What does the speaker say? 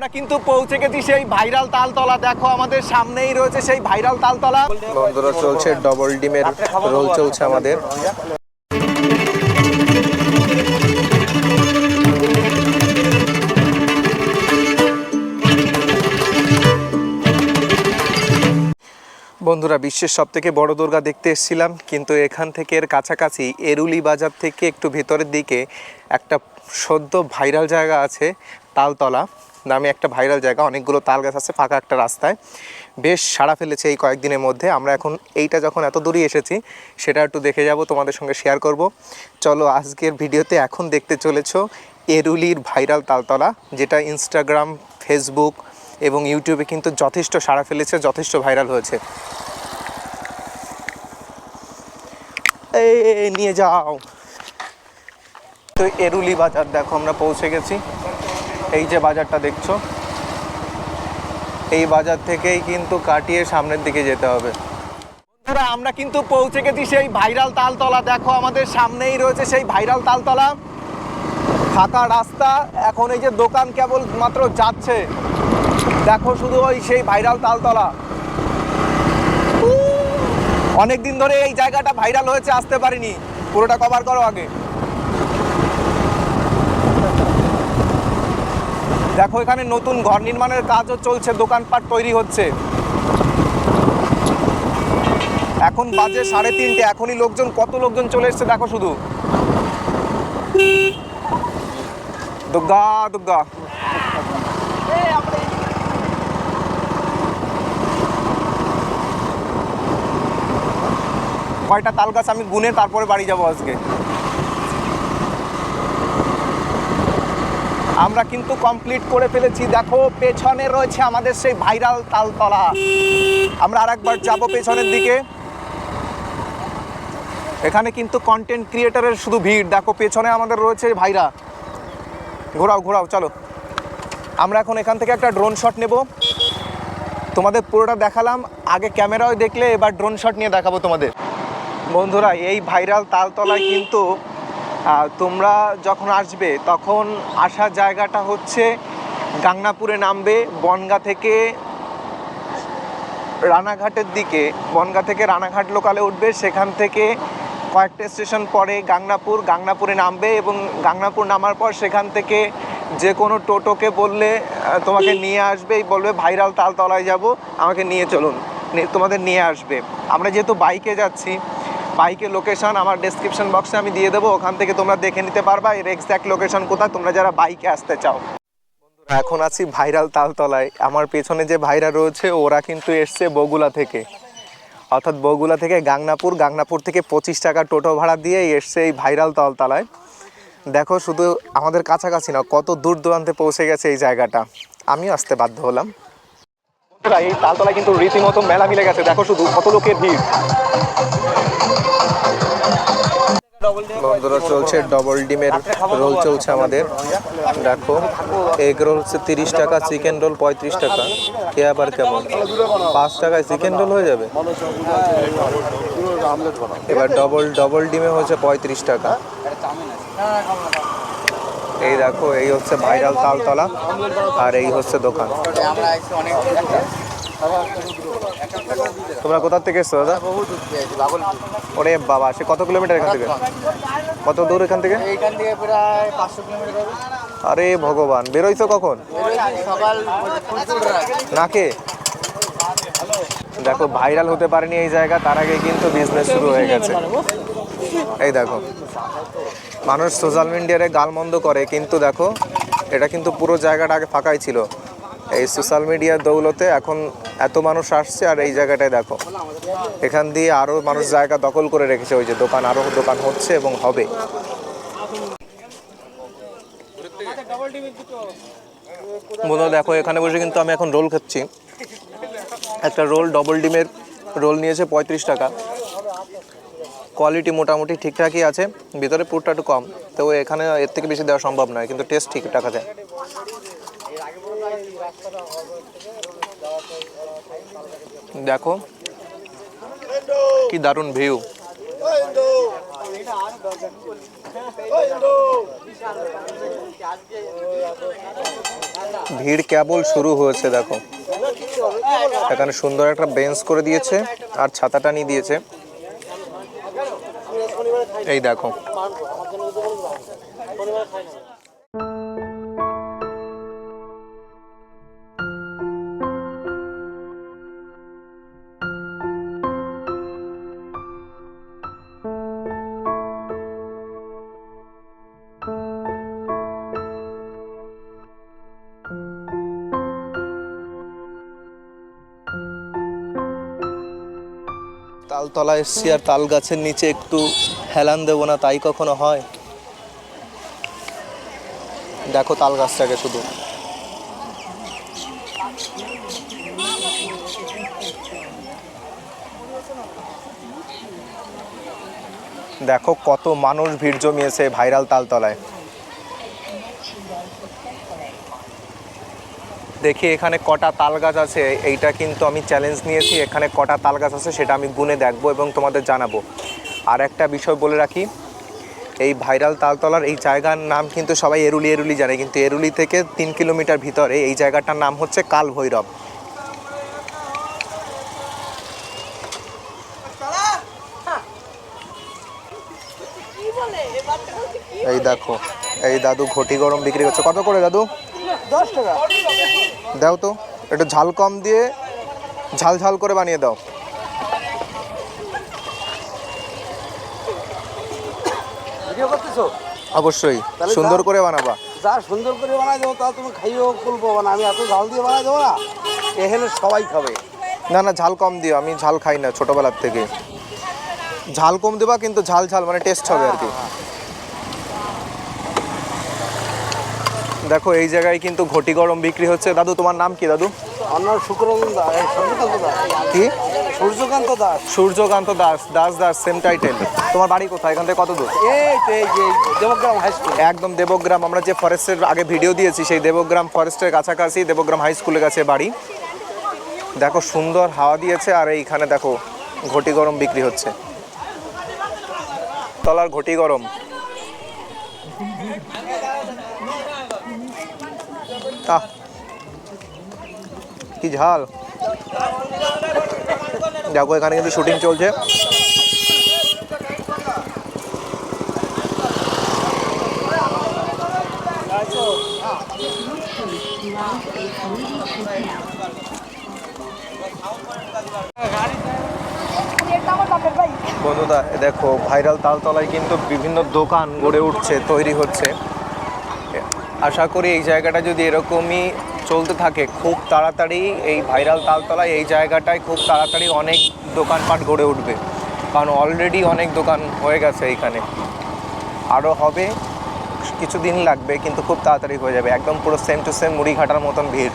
আমরা কিন্তু পৌঁছে গেছি সেই ভাইরাল তালতলা। দেখো আমাদের সামনেই রয়েছে সেই ভাইরাল তালতলা। বন্ধুরা চলছে ডবল ডিমের রোল চলছে আমাদের। বন্ধুরা বিশ্বের সব থেকে বড় দুর্গা দেখতে এসেছিলাম কিন্তু এখান থেকে এর কাছাকাছি এরুলি বাজার থেকে একটু ভেতরের দিকে একটা সদ্য ভাইরাল জায়গা আছে তালতলা। নামে একটা ভাইরাল জায়গা, অনেকগুলো তাল গাছ আছে, ফাঁকা একটা রাস্তায়। বেশ সাড়া ফেলেছে এই কয়েকদিনের মধ্যে। আমরা এখন এইটা যখন এত দূরে এসেছি, সেটা একটু দেখে যাব, তোমাদের সঙ্গে শেয়ার করব। চলো, আজকের ভিডিওতে এখন দেখতে চলেছ এরুলির ভাইরাল তালতলা, যেটা ইনস্টাগ্রাম ফেসবুক এবং ইউটিউবে কিন্তু যথেষ্ট সাড়া ফেলেছে, যথেষ্ট ভাইরাল হয়েছে। এই, নিয়ে যাও। তো এরুলি বাজার, দেখো, আমরা পৌঁছে গেছি। এই যে বাজারটা দেখছ, এই বাজার থেকেই কিন্তু কাটিয়ে সামনের দিকে যেতে হবে। বন্ধুরা, আমরা কিন্তু পৌঁছে গেছি সেই ভাইরাল তালতলা। দেখো, আমাদের সামনেই রয়েছে সেই ভাইরাল তালতলা। ফাঁকা রাস্তা। এখন এই যে দোকান কেবল মাত্র যাচ্ছে। দেখো, শুধু ওই সেই ভাইরাল তালতলা। অনেক দিন ধরে এই জায়গাটা ভাইরাল হয়েছে, আসতে পারিনি। পুরোটা কভার করো আগে। দেখো, এখানে নতুন ঘর নির্মাণের কাজও চলছে, দোকানপাট তৈরি হচ্ছে। এখন বাজে সাড়ে তিনটে, এখনই লোকজন, কত লোকজন চলে এসছে দেখো শুধু। দুর্গা দুর্গা। কয়টা তাল গাছ আমি গুনে তারপরে বাড়ি যাব আজকে। আমরা কিন্তু কমপ্লিট করে ফেলেছি। দেখো, পেছনে রয়েছে আমাদের সেই ভাইরাল তালতলা। আমরা আরেকবার যাব পেছনের দিকে। এখানে কিন্তু কন্টেন্ট ক্রিয়েটারের শুধু ভিড়। দেখো, পেছনে আমাদের রয়েছে ভাইরা। ঘোরাও ঘোরাও, চলো। আমরা এখন এখান থেকে একটা ড্রোন শট নেব। তোমাদের পুরোটা দেখালাম। আগে ক্যামেরায় দেখলে, এবার ড্রোন শট নিয়ে দেখাবো তোমাদের। বন্ধুরা, এই ভাইরাল তালতলায় কিন্তু তোমরা যখন আসবে, তখন আসার জায়গাটা হচ্ছে গাংনাপুরে নামবে, বনগা থেকে রানাঘাটের দিকে, বনগা থেকে রানাঘাট লোকালে উঠবে, সেখান থেকে কয়েকটা স্টেশন পরে গাংনাপুর, গাংনাপুরে নামবে এবং গাংনাপুর নামার পর সেখান থেকে যে কোনো টোটোকে বললে তোমাকে নিয়ে আসবেই বলবে, ভাইরাল তালতলায় যাব, আমাকে নিয়ে চলুন তোমাদের নিয়ে আসবে। আমরা যেহেতু বাইকে যাচ্ছি বাইকের লোকেশন আমার ডেসক্রিপশন বক্সে আমি দিয়ে দেবো ওখান থেকে তোমরা দেখে নিতে পারবা এর এক্স্যাক্ট লোকেশন কোথায় তোমরা যারা বাইকে আসতে চাও। বন্ধুরা, এখন আছি ভাইরাল তালতলায়। আমার পেছনে যে ভাইরা রয়েছে ওরা কিন্তু এসছে বগুলা থেকে। অর্থাৎ বগুলা থেকে গাংনাপুর গাংনাপুর থেকে পঁচিশ টাকা টোটো ভাড়া দিয়ে এসছে এই ভাইরাল তালতলায়। দেখো শুধু আমাদের কাছাকাছি না কত দূর দূরান্তে পৌঁছে গেছে এই জায়গাটা। আমিও আসতে বাধ্য হলাম। এই তালতলায় কিন্তু রীতিমতো মেলা মিলে গেছে। দেখো শুধু কত লোকের ভিড় বন্ধুরা চলছে ডবল ডিমের রোল চলছে আমাদের। দেখো এগ রোল হচ্ছে তিরিশ টাকা চিকেন রোল পঁয়ত্রিশ টাকা। কে আবার কেমন? পাঁচ টাকায় চিকেন রোল হয়ে যাবে? এবার ডবল ডবল ডিমে হচ্ছে পঁয়ত্রিশ টাকা। এই দেখো, এই হচ্ছে ভাইরাল তালতলা আর এই হচ্ছে দোকান। তোমরা কোথা থেকে এসছো, দাদা? ওরে বাবা, সে কত কিলোমিটার এখান থেকে? কত দূর এখান থেকে? আরে ভগবান, বেরোইছো কখন? নাকে? দেখো, ভাইরাল হতে পারেনি এই জায়গা, তার আগে কিন্তু বিজনেস শুরু হয়ে গেছে। এই দেখো। মানুষ সোশ্যাল মিডিয়ারে গালমন্দ করে, কিন্তু দেখো, এটা কিন্তু পুরো জায়গাটা আগে ফাঁকাই ছিল। এই সোশ্যাল মিডিয়ার দৌলতে এখন এত মানুষ আসছে আর এই জায়গাটায় দেখো। এখান দিয়ে আরও মানুষ জায়গা দখল করে রেখেছে, ওই যে দোকান আরও দোকান হচ্ছে এবং হবে। বন্ধু দেখো, এখানে বসে কিন্তু আমি এখন রোল খাচ্ছি। একটা রোল ডবল ডিমের রোল নিয়েছে পঁয়ত্রিশ টাকা। কোয়ালিটি মোটামুটি ঠিকঠাকই আছে, ভিতরে পুরটা একটু কম। তো এখানে এর থেকে বেশি দেওয়া সম্ভব নয়, কিন্তু টেস্ট ঠিকঠাক আছে দেখো, কি দারুণ ভিউ ভিড় কেবল শুরু হয়েছে, দেখো। এখানে সুন্দর একটা বেঞ্চ করে দিয়েছে, আর ছাতাটা নিয়ে দিয়েছে। এই দেখো। তালতলা এসছি আর তাল গাছের নিচে একটু হেলান দেবো না, তাই কখনো হয়? দেখো তাল গাছটাকে শুধু। দেখো কত মানুষ ভিড় জমিয়েছে ভাইরাল তালতলায়। দেখি এখানে কটা তাল গাছ আছে, এইটা কিন্তু আমি চ্যালেঞ্জ নিয়েছি, এখানে কটা তাল গাছ আছে, সেটা আমি গুনে দেখব এবং তোমাদের জানাব। আর একটা বিষয় বলে রাখি এই ভাইরাল তালতলার এই জায়গার নাম কিন্তু সবাই এরুলি এরুলি জানে কিন্তু এরুলি থেকে তিন কিলোমিটার ভিতরে এই জায়গাটার নাম হচ্ছে কাল ভৈরব এই দেখো এই দাদু ঘটি গরম বিক্রি করছে। কত করে দাদু? দশ টাকা। দাও তো একটু ঝাল কম দিয়ে ঝাল ঝাল করে বানিয়ে দাও। করতেছো অবশ্যই। সুন্দর। করে বানাবা। যা সুন্দর করে বানাই দেবো তা তুমি খাইও খুলবো না আমি এত ঝাল দিয়ে বানাই দেবো না। এখানে সবাই খাবে। না না ঝাল কম দিও আমি ঝাল খাই না ছোটবেলার থেকে। ঝাল কম দেবা কিন্তু ঝাল ঝাল মানে টেস্ট হবে আর কি। দেখো এই জায়গায় কিন্তু ঘটি গরম বিক্রি হচ্ছে। দাদু তোমার নাম কি দাদু? আমার দাস কি? সূর্যকান্ত দাস। সূর্যকান্ত দাস দাস দাস সেম টাইটেল তোমার বাড়ি কোথায়? এখান থেকে কত দূর? এই তো এই যে দেবগ্রাম হাই স্কুল একদম দেবগ্রাম। আমরা যে ফরেস্টের আগে ভিডিও দিয়েছি সেই দেবগ্রাম ফরেস্টের কাছাকাছি দেবগ্রাম হাই স্কুলের কাছে বাড়ি। দেখো সুন্দর হাওয়া দিয়েছে আর এইখানে দেখো ঘটি গরম বিক্রি হচ্ছে। তলার ঘটি গরম। কি ঝাল। দেখো, এখানে কিন্তু শুটিং চলছে। বন্ধুদা দেখো ভাইরাল তালতলায় কিন্তু বিভিন্ন দোকান গড়ে উঠছে, তৈরি হচ্ছে। আশা করি এই জায়গাটা যদি এরকমই চলতে থাকে। খুব তাড়াতাড়ি এই ভাইরাল তালতলায়, এই জায়গাটায় খুব তাড়াতাড়ি অনেক দোকানপাট গড়ে উঠবে। কারণ অলরেডি অনেক দোকান হয়ে গেছে এইখানে আরও হবে, কিছুদিন লাগবে, কিন্তু খুব তাড়াতাড়ি হয়ে যাবে। একদম পুরো সেম টু সেম মুড়িঘাটার মতন ভিড়।